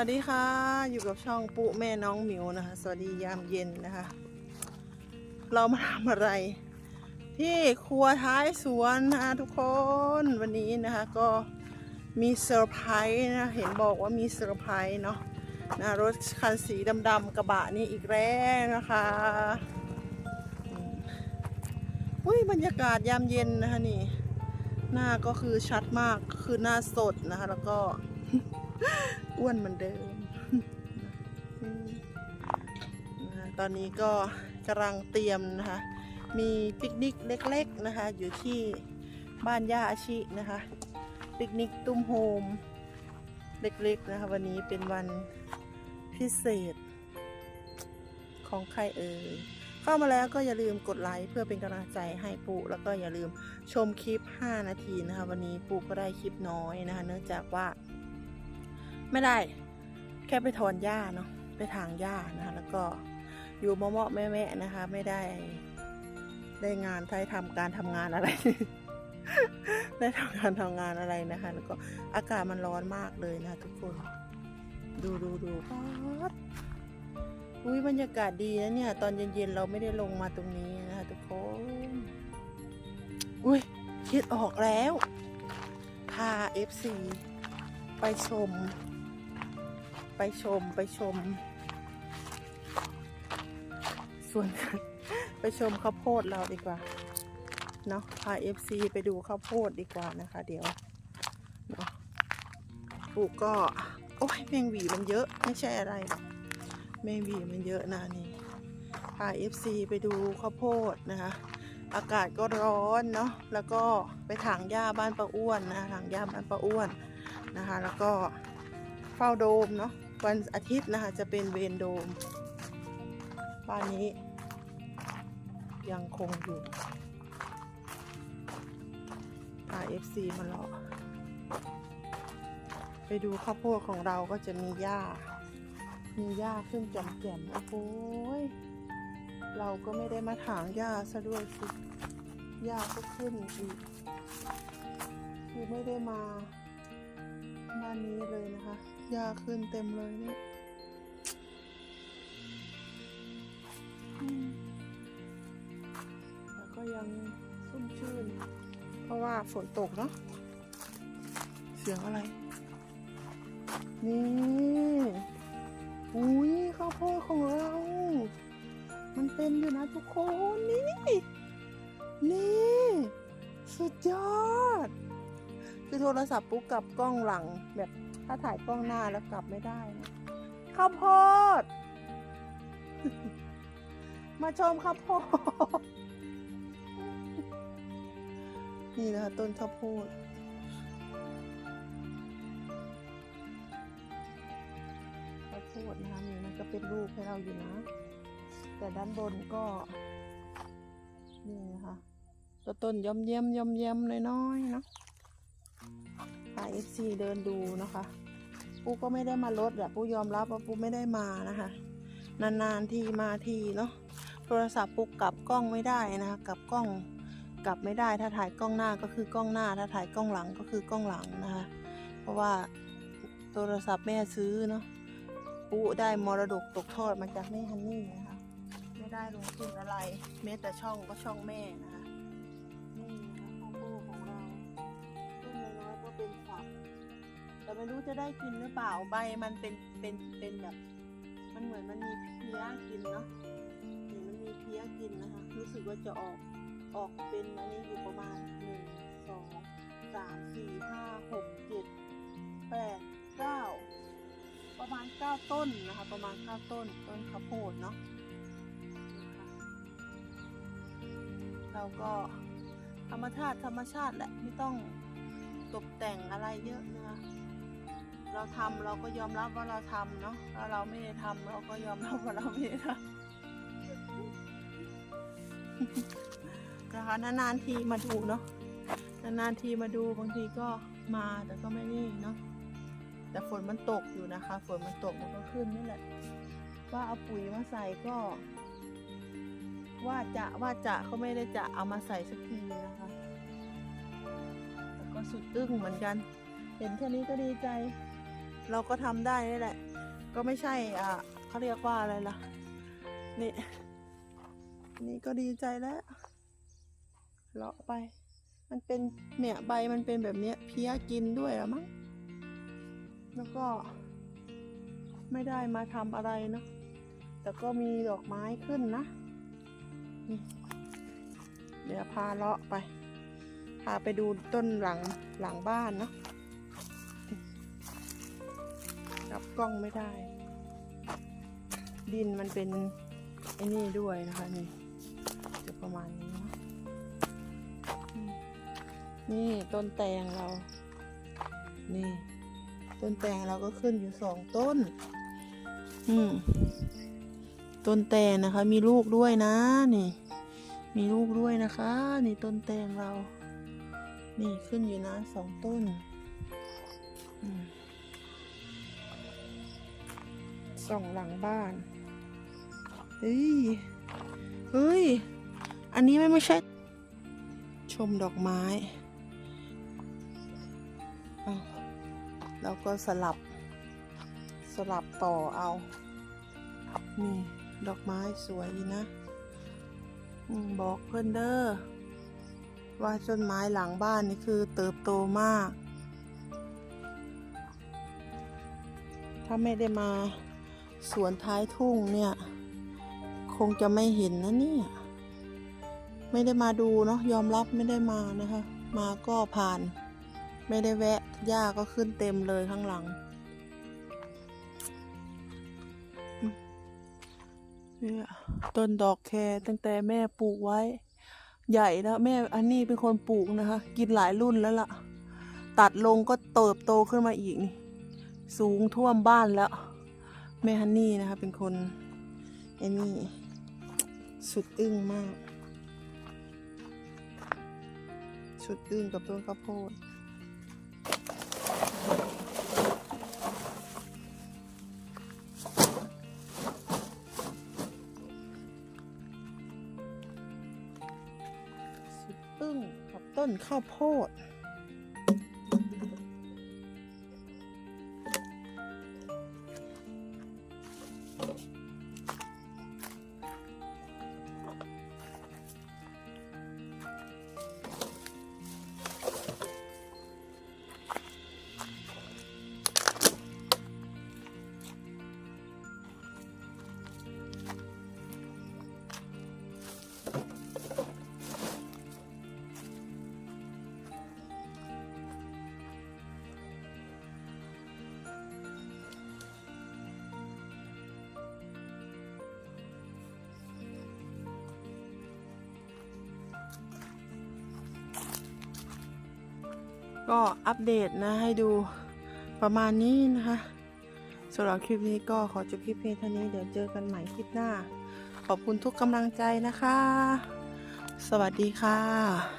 วัสดีค่ะ อยู่กับช่องปุแม่น้องหมิวนะคะ สวัสดียามเย็นนะคะ เรามาทำอะไร ที่ครัวท้ายสวนนะคะทุกคนวันนี้นะคะก็มีเซอร์ไพรส์นะเห็นบอกว่ามีเซอร์ไพรส์เนาะนะรถคันสีดำๆกระบะนี่อีกแล้วนะคะอุ้ยบรรยากาศยามเย็นนะคะนี่ หน้าก็คือชัดมากคือหน้าสดนะคะ แล้วก็ อ้วนเหมือนเดิมตอนนี้ก็กำลังเตรียมนะคะ มีปิกนิกเล็กๆนะคะ อยู่ที่บ้านย่าอาชินะคะ ปิกนิกตุ้มโฮมเล็กๆนะคะ วันนี้เป็นวันพิเศษของใครเอ่ยเข้ามาแล้วก็อย่าลืมกดไลค์เพื่อเป็นกำลังใจให้ปูแล้วก็อย่าลืมชมคลิป 5 นาทีนะคะ วันนี้ปูก็ได้คลิปน้อยนะคะ เนื่องจากว่า ไม่ได้ แค่ไปถอนหญ้าเนาะไปถางหญ้านะคะแล้วก็อยู่เมาะๆแม่นะคะ ไม่ได้ได้งานได้ทำการทำงานอะไร ได้ทำการทำงานอะไรนะคะ แล้วก็อากาศมันร้อนมากเลยนะคะทุกคน ดูดูดูป๊าดอุ้ยบรรยากาศดีนะเนี่ย ตอนเย็นๆเราไม่ได้ลงมาตรงนี้นะคะทุกคนอุ้ยคิดออกแล้ว พา FC ไปชม ไปชมไปชม ส่วน ไปชมข้าวโพดเราดีกว่า เนาะพา FC ไปดูข้าวโพดดีกว่านะคะ เดี๋ยวเนาะปลูกก็ โอ้ยแมงหวีมันเยอะไม่ใช่อะไรหรอกแมงหวีมันเยอะนะนี่พา FC ไปดูข้าวโพดนะคะอากาศก็ร้อนเนาะ แล้วก็ไปถางหญ้าบ้านป้าอ้วนนะคะถางหญ้าบ้านป้าอ้วนนะคะ แล้วก็เฝ้าโดมเนาะ วันอาทิตย์นะคะจะเป็นเวรโดมบ้านนี้ ยังคงอยู่พา FC มารอไปดูข้าวโพดของเราก็จะมีหญ้า มีหญ้าขึ้นจอมแจ่มโอ้โหยเราก็ไม่ได้มาถางหญ้าซะด้วยสิหญ้าก็ขึ้นอีกคือไม่ได้มา บ้านนี้เลยนะคะหญ้าขึ้นเต็มเลยเนี่ยอืมแต่ก็ยังชุ่มชื่น เพราะว่าฝนตกเนาะ เสียงอะไร นี่ อุ้ยข้าวโพดของเรา มันเป็นอยู่นะทุกคน นี่ นี่ สุดยอด คือโทรศัพท์ปุ๊บกลับกล้องหลัง แบบถ้าถ่ายกล้องหน้าแล้วกลับไม่ได้นะข้าวโพด มาชมข้าวโพด นี่นะคะต้นข้าวโพดข้าวโพดนะคะนี่มันก็เป็นลูกให้เราอยู่นะ แต่ด้านบนก็ นี่นะคะต้นย่อมเยี่ยมย่อมเยี่ยมน้อยๆเนาะาเอฟซีเดินดูนะคะ ปูก็ไม่ได้มาลดอะปูยอมรับว่าปูไม่ได้มานะคะ นานๆทีมาทีเนาะ โทรศัพท์ปูกลับกล้องไม่ได้นะคะกลับกล้องกลับไม่ได้ ถ้าถ่ายกล้องหน้าก็คือกล้องหน้า ถ้าถ่ายกล้องหลังก็คือกล้องหลังนะคะ เพราะว่าโทรศัพท์แม่ซื้อเนาะปุ๊ได้มรดกตกทอดมาจากแม่ฮันนี่นะคะ ไม่ได้ลงทุนอะไรแม้แต่ช่องก็ช่องแม่นะคะ แต่ไม่รู้จะได้กินหรือเปล่าใบมันเป็นเป็นเป็นแบบ มันเหมือนมันมีเพี้ยกินเนาะเห็นมันมีเพี้ยกินนะคะรู้สึกว่าจะออกออกเป็นอันนี้อยู่ประมาณหนึ่งสองสามสี่ห้าหกเจ็ดแปดเก้าประมาณ9ต้นนะคะ ประมาณ9ต้นต้นข้าวโพดเนาะนะคะเราก็ธรรมชาติธรรมชาติแหละไม่ต้องตกแต่งอะไรเยอะนะคะ เราทำเราก็ยอมรับว่าเราทำเนาะถ้าเราไม่ได้ทำเราก็ยอมรับว่าเราไม่ได้ทำนะคะนานๆทีมาดูเนาะนานๆทีมาดูบางทีก็มาแต่ก็ไม่นี่เนาะแต่ฝนมันตกอยู่นะคะ ฝนมันตกมันก็ขึ้นนี่แหละว่าเอาปุ๋ยมาใส่ก็ ว่าจะว่าจะเขาไม่ได้จะเอามาใส่สักทีนะคะแต่ก็สุดอึ้งเหมือนกัน เห็นแค่นี้ก็ดีใจ เราก็ทำได้นี่แหละ ก็ไม่ใช่อะเขาเรียกว่าอะไรล่ะ นี่ นี่ก็ดีใจแล้วเลาะไป มันเป็นเนี่ยใบมันเป็นแบบเนี้ยเพี้ยกินด้วยละมั้งแล้วก็ ไม่ได้มาทำอะไรเนาะแต่ก็มีดอกไม้ขึ้นนะเดี๋ยวพาเลาะไป พาไปดูต้นหลังหลังบ้านเนาะ กล้องไม่ได้ ดินมันเป็นไอ้นี่ด้วยนะคะนี่จะประมาณนี้นะนี่ต้นแตงเรา นี่ ต้นแตงเราก็ขึ้นอยู่สองต้น อืมต้นแตงนะคะ มีลูกด้วยนะ นี่ มีลูกด้วยนะคะ นี่ต้นแตงเรา นี่ขึ้นอยู่นะสองต้น อืม ส่องหลังบ้านเฮ้ยเฮ้ย อันนี้ไม่ไม่ใช่ ชมดอกไม้อ้าวแล้วก็สลับ สลับต่อเอา นี่ ดอกไม้สวยดีนะบอกเพื่อนเด้อว่าต้นไม้หลังบ้านนี่คือเติบโตมาก ถ้าไม่ได้มา สวนท้ายทุ่งเนี่ย คงจะไม่เห็นนะเนี่ย ไม่ได้มาดูเนาะยอมรับไม่ได้มานะคะ มาก็ผ่าน ไม่ได้แวะหญ้าก็ขึ้นเต็มเลยข้างหลังเนี่ยต้นดอกแครตั้งแต่แม่ปลูกไว้ ใหญ่แล้วแม่อันนี้เป็นคนปลูกนะคะ กินหลายรุ่นแล้วล่ะ ตัดลงก็เติบโตขึ้นมาอีกนี่ สูงท่วมบ้านแล้ว แม่ฮันนี่นะคะเป็นคนไอ้นี่สุดอึ้งมาก สุดอึ้งกับต้นข้าวโพดสุดอึ้งกับต้นข้าวโพด ก็อัปเดตนะให้ดูประมาณนี้นะคะสำหรับคลิปนี้ก็ขอจบคลิปเพียงเท่านี้เดี๋ยวเจอกันใหม่คลิปหน้า ขอบคุณทุกกำลังใจนะคะ สวัสดีค่ะ